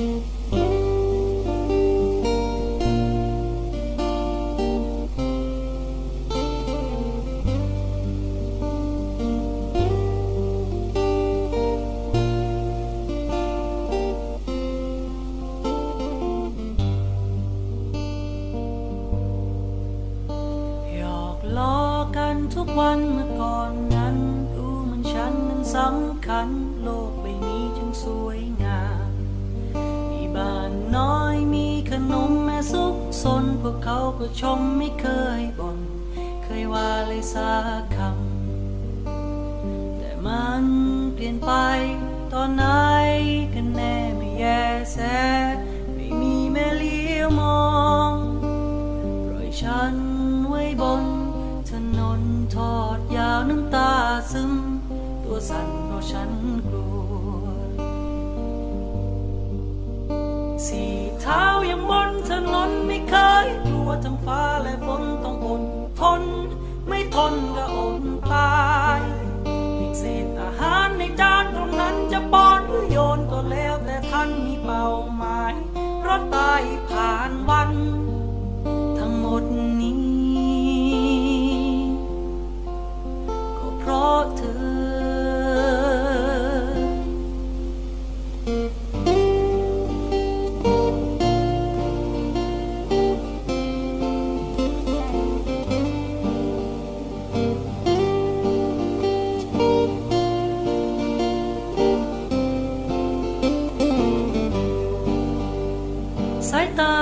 หยอกล้อกันทุกวันเมื่อก่อนนั้น ดูเหมันฉันนั้นสำคัญ โลกใบนี้จึงสวย ซุกซนพวกเขาก็ชมไม่เคยบน่นเคยว่าเลยสักคำ แต่มันเปลี่ยนไปตอนไหนกันแน่ไม่แยแสไม่มีแม่เลี้ยวมองปล่อยฉันไว้บนถนนทอดยาวน้ำตาซึม ตัวสั่นเพราะฉันกลัว สี่เท้ายังบนถนนไม่เคยกลัวทั้งฟ้าและฝนต้องอดทน ไม่ทนก็อดตายเพีเศษอาหารในจานตรงนั้นจะป้อนหรือโยนก็แล้วแต่ท่านมีเป้าหมายเพราะตายผ่านวัน ทั้งหมดนี้ ก็เพราะเธอ ตา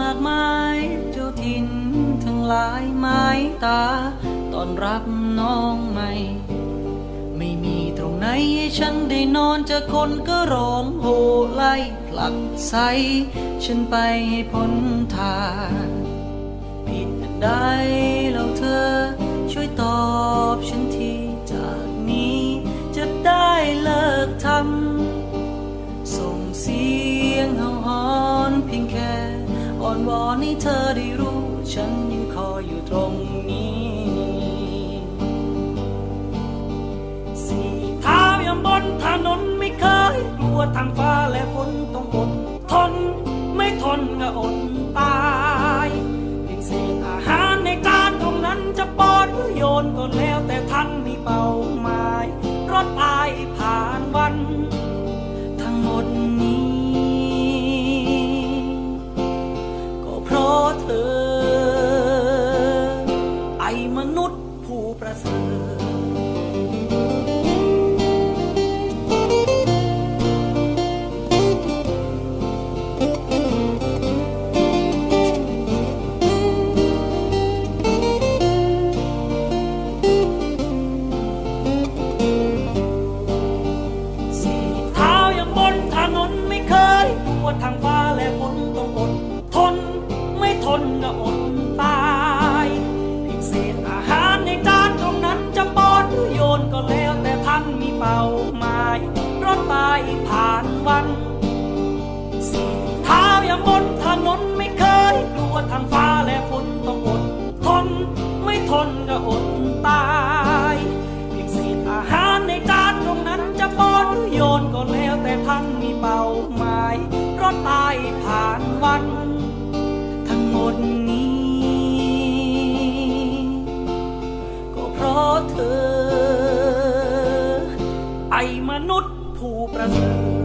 มากมายเจ้าถิ่นทั้งหลายไม้ตาตอนรับน้องใหม่ ไม่มีตรงไหนให้ฉันได้นอนจะคนก็ร้องโหไล่ผลักไสฉันไปให้พ้นทางผิดอันใดแล้วเธอช่วยตอบฉันที อนวอนให้เธอได้รู้ ฉันยังคอยอยู่ตรงนี้ สี่เท้ายังบนถนนไม่เคย กลัวทางฟ้าและฝนต้องอดทน ไม่ทนก็อด ผู้ ตายผ่านวันสี่เท้ายังบนถนนไม่เคยกลัวทางฟ้าและฝนต้องอดทนไม่ทนก็อดตายเพียงเศษอาหารในจานตรงนั้นจะป้อนหรือโยนก็แล้วแต่ท่านมีเป้าหมายเพราะตายผ่านวันทั้งหมด prazer.